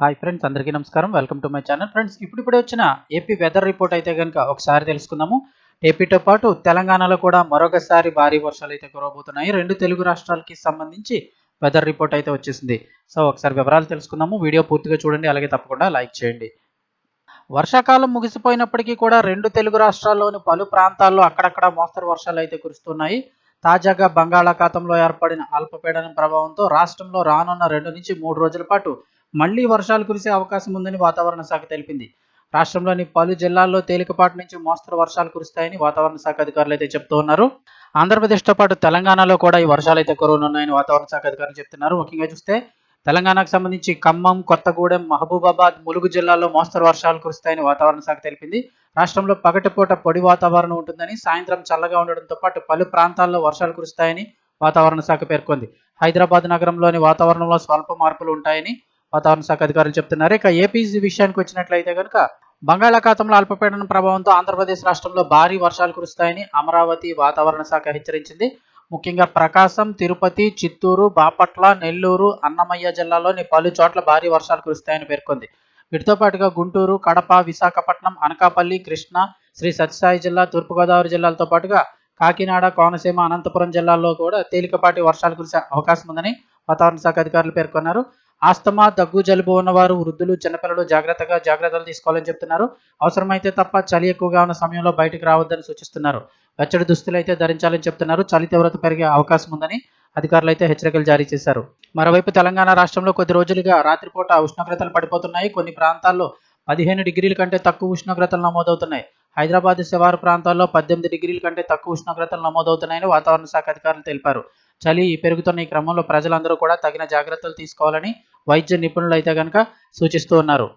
Hi friends అందరికీ నమస్కారం. Welcome to my channel. Friends ఇప్పుడిప్పుడే వచ్చిన ఏపీ వెదర్ రిపోర్ట్ అయితే కనుక ఒకసారి తెలుసుకుందాము. ఏపీతో పాటు తెలంగాణలో కూడా మరొకసారి భారీ వర్షాలు అయితే కురవబోతున్నాయి రెండు తెలుగు రాష్ట్రాలకి సంబంధించి వెదర్ రిపోర్ట్ అయితే వచ్చేసింది. సో ఒకసారి వివరాలు తెలుసుకుందాము. వీడియో పూర్తిగా చూడండి అలాగే తప్పకుండా లైక్ చేయండి. వర్షాకాలం ముగిసిపోయినప్పటికీ కూడా రెండు తెలుగు రాష్ట్రాల్లోని పలు ప్రాంతాల్లో అక్కడక్కడ మోస్తరు వర్షాలు అయితే కురుస్తున్నాయి. తాజాగా బంగాళాఖాతంలో ఏర్పడిన అల్పపీడనం ప్రభావంతో రాష్ట్రంలో రానున్న రెండు నుంచి మూడు రోజుల పాటు మళ్ళీ వర్షాలు కురిసే అవకాశం ఉందని వాతావరణ శాఖ తెలిపింది. రాష్ట్రంలోని పలు జిల్లాల్లో తేలికపాటి నుంచి మోస్తరు వర్షాలు కురుస్తాయని వాతావరణ శాఖ అధికారులు అయితే చెప్తూ ఉన్నారు. ఆంధ్రప్రదేశ్తో పాటు తెలంగాణలో కూడా ఈ వర్షాలు అయితే కురవనున్నాయని వాతావరణ శాఖ అధికారులు చెప్తున్నారు. ముఖ్యంగా చూస్తే తెలంగాణకు సంబంధించి ఖమ్మం కొత్తగూడెం మహబూబాబాద్ ములుగు జిల్లాల్లో మోస్తరు వర్షాలు కురుస్తాయని వాతావరణ శాఖ తెలిపింది. రాష్ట్రంలో పగటిపూట పొడి వాతావరణం ఉంటుందని సాయంత్రం చల్లగా ఉండడంతో పాటు పలు ప్రాంతాల్లో వర్షాలు కురుస్తాయని వాతావరణ శాఖ పేర్కొంది. హైదరాబాద్ నగరంలోని వాతావరణంలో స్వల్ప మార్పులు ఉంటాయని వాతావరణ శాఖ అధికారులు చెప్తున్నారు. ఇక ఏపీ విషయానికి వచ్చినట్లయితే కనుక బంగాళాఖాతంలో అల్పపీడన ప్రభావంతో ఆంధ్రప్రదేశ్ రాష్ట్రంలో భారీ వర్షాలు కురుస్తాయని అమరావతి వాతావరణ శాఖ హెచ్చరించింది. ముఖ్యంగా ప్రకాశం తిరుపతి చిత్తూరు బాపట్ల నెల్లూరు అన్నమయ్య జిల్లాలోని పలు చోట్ల భారీ వర్షాలు కురుస్తాయని పేర్కొంది. వీటితో పాటుగా గుంటూరు కడప విశాఖపట్నం అనకాపల్లి కృష్ణా శ్రీ సత్యసాయి జిల్లా తూర్పుగోదావరి జిల్లాలతో పాటుగా కాకినాడ కోనసీమ అనంతపురం జిల్లాల్లో కూడా తేలికపాటి వర్షాలు కురిసే అవకాశం ఉందని వాతావరణ శాఖ అధికారులు పేర్కొన్నారు. ఆస్తమా దగ్గు జలుబు ఉన్నవారు వృద్ధులు చిన్నపిల్లలు జాగ్రత్తగా జాగ్రత్తలు తీసుకోవాలని చెప్తున్నారు. అవసరమైతే తప్ప చలి ఎక్కువగా ఉన్న సమయంలో బయటకు రావద్దని సూచిస్తున్నారు. వెచ్చడి దుస్తులు అయితే ధరించాలని చెప్తున్నారు. చలి తీవ్రత పెరిగే అవకాశం ఉందని అధికారులు అయితే హెచ్చరికలు జారీ చేశారు. మరోవైపు తెలంగాణ రాష్ట్రంలో కొద్ది రోజులుగా రాత్రిపూట ఉష్ణోగ్రతలు పడిపోతున్నాయి. కొన్ని ప్రాంతాల్లో పదిహేను డిగ్రీల కంటే తక్కువ ఉష్ణోగ్రతలు నమోదవుతున్నాయి. హైదరాబాద్ శివారు ప్రాంతాల్లో పద్దెనిమిది డిగ్రీల కంటే తక్కువ ఉష్ణోగ్రతలు నమోదవుతున్నాయని వాతావరణ శాఖ అధికారులు తెలిపారు. చలి పెరుగుతున్న ఈ క్రమంలో ప్రజలందరూ కూడా తగిన జాగ్రత్తలు తీసుకోవాలని వైద్య నిపుణులు అయితే కనుక సూచిస్తూ ఉన్నారు.